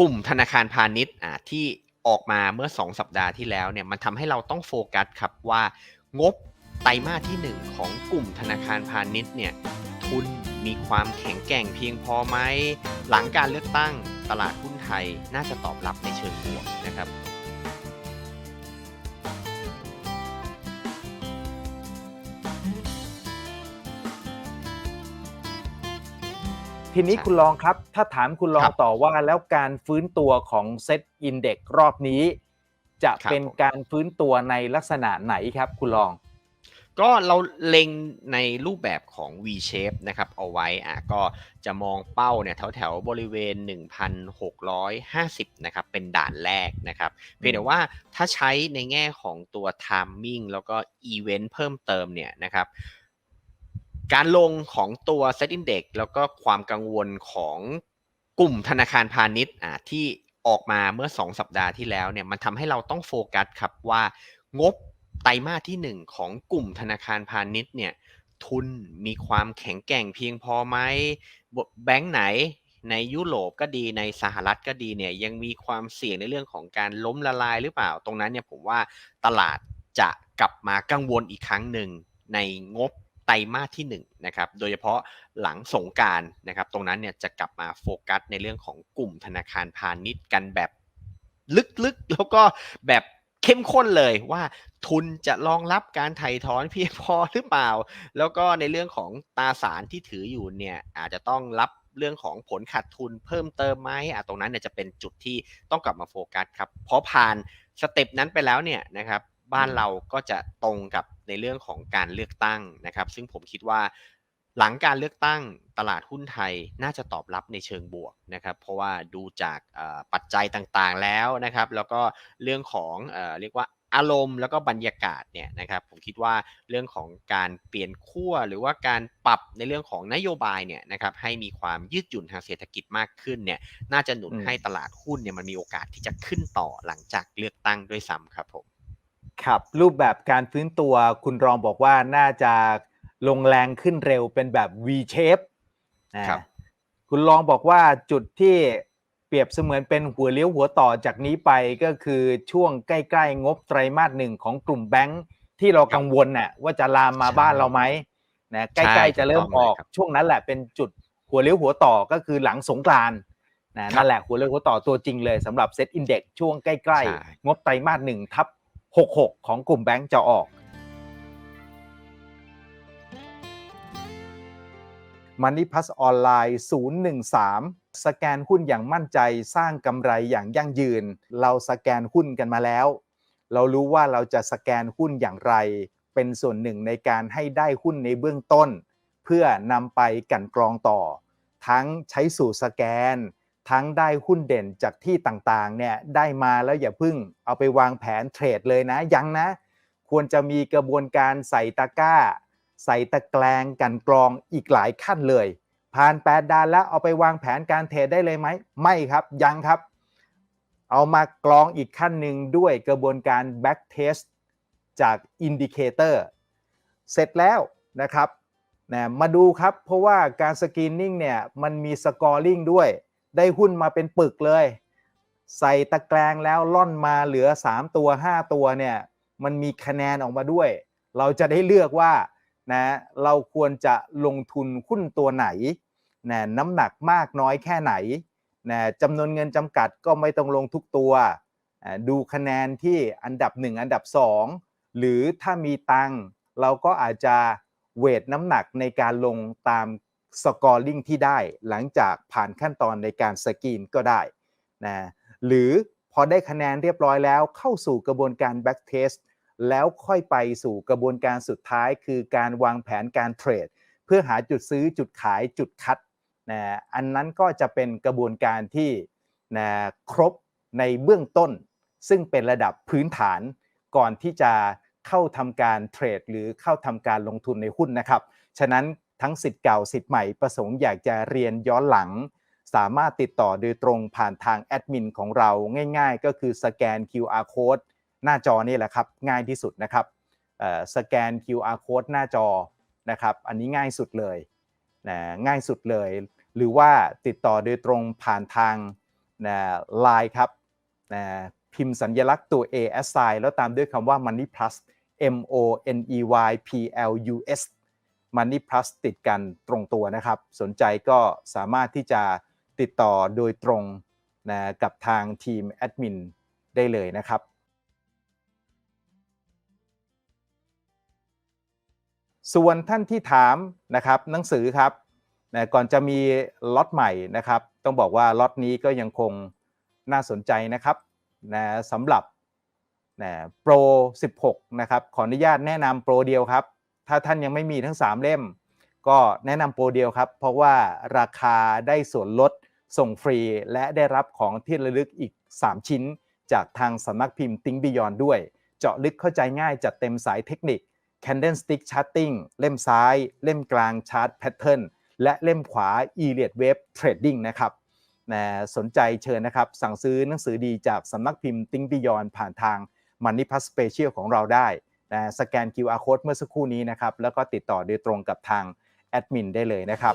กลุ่มธนาคารพาณิชย์อ่าที่ออกมาเมื่อ 2 สัปดาห์ที่แล้วเนี่ยมันทำให้เราต้องโฟกัสครับว่างบไตรมาสที่ 1 ของกลุ่มธนาคารพาณิชย์เนี่ยทุนมีความแข็งแกร่งเพียงพอไหม หลังการเลือกตั้งตลาดหุ้นไทยน่าจะตอบรับในเชิงบว ทีนี้ใช่คุณลองครับ ถ้าถามคุณลอคงรับต่อว่าแล้วการฟื้นตัวของเซตอินเด็กรอบนี้ จะครับเป็นผมการฟื้นตัวในลักษณะไหนครับ คุณลอง ก็เราเล็งในรูปแบบของ V shape นะครับ เอาไว้อะก็จะมองเป้าเนี่ยแถวแถวๆบริเวณ 1,650 นะครับ เป็นด่านแรกนะครับ เพียงแต่ว่าถ้าใช้ในแง่ของตัว timing แล้วก็ event เพิ่มเติมเนี่ยนะครับ การลงของตัว Set Index แล้วก็ความกังวลของกลุ่มธนาคารพาณิชย์อะที่ออกมาเมื่อ 2 สัปดาห์ที่แล้วเนี่ยมันทำให้เราต้องโฟกัสครับว่างบไตรมาสที่ 1 ของกลุ่มธนาคารพาณิชย์เนี่ยทุนมีความแข็งแกร่งเพียงพอไหมบแบงก์ไหนในยุโรปก็ดีในสหรัฐก็ดีเนี่ยยังมีความเสี่ยงในเรื่องของการล้มละลายหรือเปล่า ตรงนั้นเนี่ยผมว่าตลาดจะกลับมากังวลอีกครั้งหนึ่งในงบ ไตรมาสที่1นะครับ โดยเฉพาะหลังสงการนะครับ ตรงนั้นเนี่ยจะกลับมาโฟกัสในเรื่องของกลุ่มธนาคารพาณิชย์กันแบบลึกๆ แล้วก็แบบเข้มข้นเลยว่าทุนจะรองรับการไถ่ถอนเพียงพอหรือเปล่า แล้วก็ในเรื่องของตราสารที่ถืออยู่เนี่ยอาจจะต้องรับเรื่องของผลขาดทุนเพิ่มเติมไหมอะตรงนั้นเนี่ยจะเป็นจุดที่ต้องกลับมาโฟกัสครับ เพราะผ่านสเต็ปนั้นไปแล้วเนี่ยนะครับ บ้านเราก็จะตรงกับในเรื่องของการเลือกตั้งนะครับ ซึ่งผมคิดว่าหลังการเลือกตั้งตลาดหุ้นไทยน่าจะตอบรับในเชิงบวกนะครับ เพราะว่าดูจากเอ่อปัจจัยต่างๆแล้วนะครับ แล้วก็เรื่องของเอ่อเรียกว่าอารมณ์แล้วก็บรรยากาศเนี่ยนะครับผมคิดว่าเรื่องของการเปลี่ยนขั้วหรือว่าการปรับในเรื่องของนโยบายเนี่ยนะครับให้มีความยืดหยุ่นทางเศรษฐกิจมากขึ้นเนี่ยน่าจะหนุนอืมให้ตลาดหุ้นเนี่ยมันมีโอกาสที่จะขึ้นต่อหลังจากเลือกตั้งด้วยซ้ำครับผม ครับ รูปแบบการฟื้นตัวคุณรองบอกว่าน่าจะลงแรงขึ้นเร็วเป็นแบบ V shape นะครับคุณรองบอกว่าจุดที่เปรียบเสมือนเป็นหัวเลี้ยวหัวต่อจากนี้ไปก็คือช่วงใกล้ๆงบไตรมาสหนึ่งของกลุ่มแบงค์ที่เรากังวลน่ะว่าจะลามมาใช่บ้านเราไหมนะใกใช่ล้ๆจะเริ่มถูกต้องออกเลยครับช่วงนั้นแหละเป็นจุดหัวเลี้ยวหัวต่อก็คือหลังสงกรานต์นะนั่นแหละหัวเลี้ยวหัวต่อตัวจริงเลยสำหรับเซ็ตอินเด็กช่วงใกล้ใช่ๆงบไตรมาสหนึ่งทับ 66 ของกลุ่มแบงก์จะออก Money Plus ออนไลน์ 013 สแกนหุ้นอย่างมั่นใจสร้างกำไรอย่างยั่งยืน เราสแกนหุ้นกันมาแล้ว เรารู้ว่าเราจะสแกนหุ้นอย่างไร เป็นส่วนหนึ่งในการให้ได้หุ้นในเบื้องต้น เพื่อนำไปกันกรองต่อ ทั้งใช้สูตรสแกน ทั้งได้หุ้นเด่นจากที่ต่างๆเนี่ยได้มาแล้วอย่าเพึ่งเอาไปวางแผนเทรดเลยนะยังนะ ควรจะมีกระบวนการใส่ตะกร้า ใส่ตะแกรงกันกรองอีกหลายขั้นเลย ผ่าน8ดานแล้วเอาไปวางแผนการเทรดได้เลยไหมไม่ครับยังครับ เอามากรองอีกขั้นหนึ่งด้วยกระบวนการ back test จากอินดิเคเตอร์เสร็จแล้วนะครับนะมาดูครับเพราะว่าการสกรีนนิ่งเนี่ยมันมีสกอร์ลิงด้วย ได้หุ้นมาเป็นปึกเลย ใส่ตะแกรงแล้วล่อนมาเหลือ 3 ตัว 5 ตัวเนี่ยมันมีคะแนนออกมาด้วย เราจะได้เลือกว่านะเราควรจะลงทุนหุ้นตัวไหนนะน้ำหนักมากน้อยแค่ไหนนะจำนวนเงินจำกัดก็ไม่ต้องลงทุกตัว ดูคะแนนที่อันดับ 1 อันดับ 2 หรือถ้ามีตังเราก็อาจจะเวทน้ำหนักในการลงตาม สกอร์ลิงที่ได้หลังจากผ่านขั้นตอนในการสกรีนก็ได้นะหรือพอได้คะแนนเรียบร้อยแล้วเข้าสู่กระบวนการ back test แล้วค่อยไปสู่กระบวนการสุดท้าย คือการวางแผนการเทรด เพื่อหาจุดซื้อจุดขายจุดคัดนะอันนั้นก็จะเป็นกระบวนการที่นะครบในเบื้องต้น ซึ่งเป็นระดับพื้นฐานก่อนที่จะเข้าทำการเทรด หรือเข้าทำการลงทุนในหุ้นนะครับ ฉะนั้น ทั้งสิทธิ์เก่าสิทธิ์ใหม่ประสงค์อยากจะเรียนย้อนหลัง สามารถติดต่อโดยตรงผ่านทางแอดมินของเราง่าย ๆ ก็คือสแกน QR code หน้าจอนี่แหละครับ ง่ายที่สุดนะครับสแกน QR code หน้าจอนะครับอันนี้ง่ายสุดเลยนะง่ายสุดเลย หรือว่าติดต่อโดยตรงผ่านทางนะไลน์ครับนะพิมพ์สัญลักษณ์ตัว A S I แล้วตามด้วยคำว่า Money Plus M O N E Y P L U S Money Plus ติดกันตรงตัวนะครับ สนใจก็สามารถที่จะติดต่อโดยตรงนะกับทางทีมแอดมินได้เลยนะครับ ส่วนท่านที่ถามนะครับหนังสือครับนะก่อนจะมีล็อตใหม่นะครับ ต้องบอกว่าล็อตนี้ก็ยังคงน่าสนใจนะครับนะสำหรับนะโปร 16 นะครับ ขออนุญาตแนะนำโปรเดียวครับ ถ้าท่านยังไม่มีทั้ง 3 เล่ม ก็แนะนำโปรเดียวครับ เพราะว่าราคาได้ส่วนลดส่งฟรี และได้รับของที่ระลึกอีก 3 ชิ้น จากทางสำนักพิมพ์ Think Beyond ด้วย เจาะลึกเข้าใจง่ายจัดเต็มสายเทคนิค Candlestick Charting เล่มซ้าย เล่มกลาง Chart Pattern และเล่มขวา e l i o t Wave Trading นะครับนะสนใจเชิญนะครับ สั่งซื้อหนังสือดีจากสำนักพิมพ์ Think Beyond ผ่านทาง Money Plus Special ของเราได้ นะสแกน QR Code เมื่อสักครู่นี้นะครับแล้วก็ติดต่อโดยตรงกับทางแอดมินได้เลยนะครับ